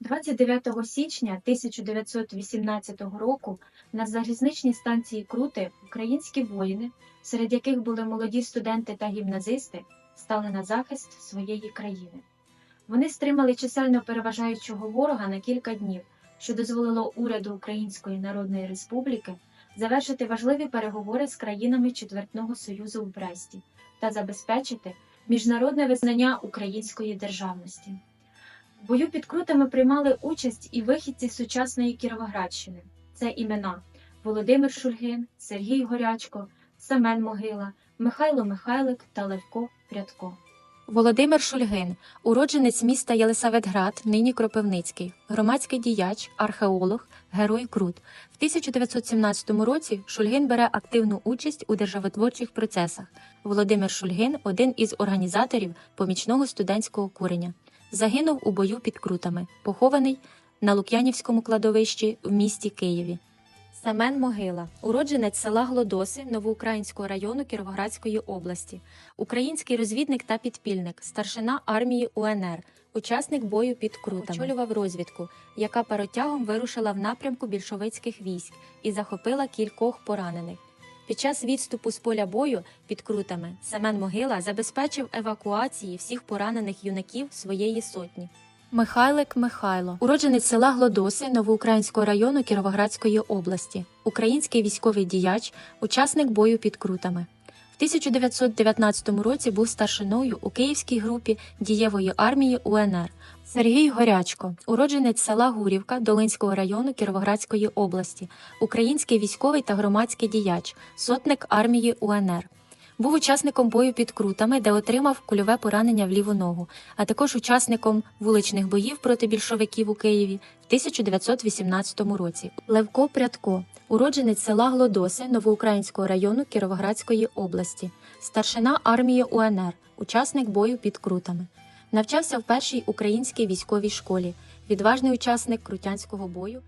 29 січня 1918 року на залізничній станції Крути українські воїни, серед яких були молоді студенти та гімназисти, стали на захист своєї країни. Вони стримали чисельно переважаючого ворога на кілька днів, що дозволило уряду Української Народної Республіки завершити важливі переговори з країнами Четвертного Союзу в Бресті та забезпечити міжнародне визнання української державності. Бою під крутами приймали участь і вихідці сучасної Кіровоградщини. Це імена Володимир Шульгин, Сергій Горячко, Семен Могила, Михайло Михайлик та Левко Прядко. Володимир Шульгин, уродженець міста Єлисаветград, нині Кропивницький, громадський діяч, археолог, герой Крут. В 1917 році Шульгин бере активну участь у державотворчих процесах. Володимир Шульгин один із організаторів помічного студентського курення. Загинув у бою під Крутами, похований на Лук'янівському кладовищі в місті Києві. Семен Могила, уродженець села Глодоси Новоукраїнського району Кіровоградської області, український розвідник та підпільник, старшина армії УНР, учасник бою під Крутами. Очолював розвідку, яка паротягом вирушила в напрямку більшовицьких військ і захопила кількох поранених. Під час відступу з поля бою під Крутами Семен Могила забезпечив евакуації всіх поранених юнаків своєї сотні. Михайлик Михайло, уродженець села Глодоси Новоукраїнського району Кіровоградської області, український військовий діяч, учасник бою під Крутами. В 1919 році був старшиною у Київській групі дієвої армії УНР. Сергій Горячко, уродженець села Гурівка Долинського району Кіровоградської області, український військовий та громадський діяч, сотник армії УНР. Був учасником бою під Крутами, де отримав кульове поранення в ліву ногу, а також учасником вуличних боїв проти більшовиків у Києві в 1918 році. Левко Прядко, уродженець села Глодоси Новоукраїнського району Кіровоградської області, старшина армії УНР, учасник бою під Крутами. Навчався в першій українській військовій школі, відважний учасник крутянського бою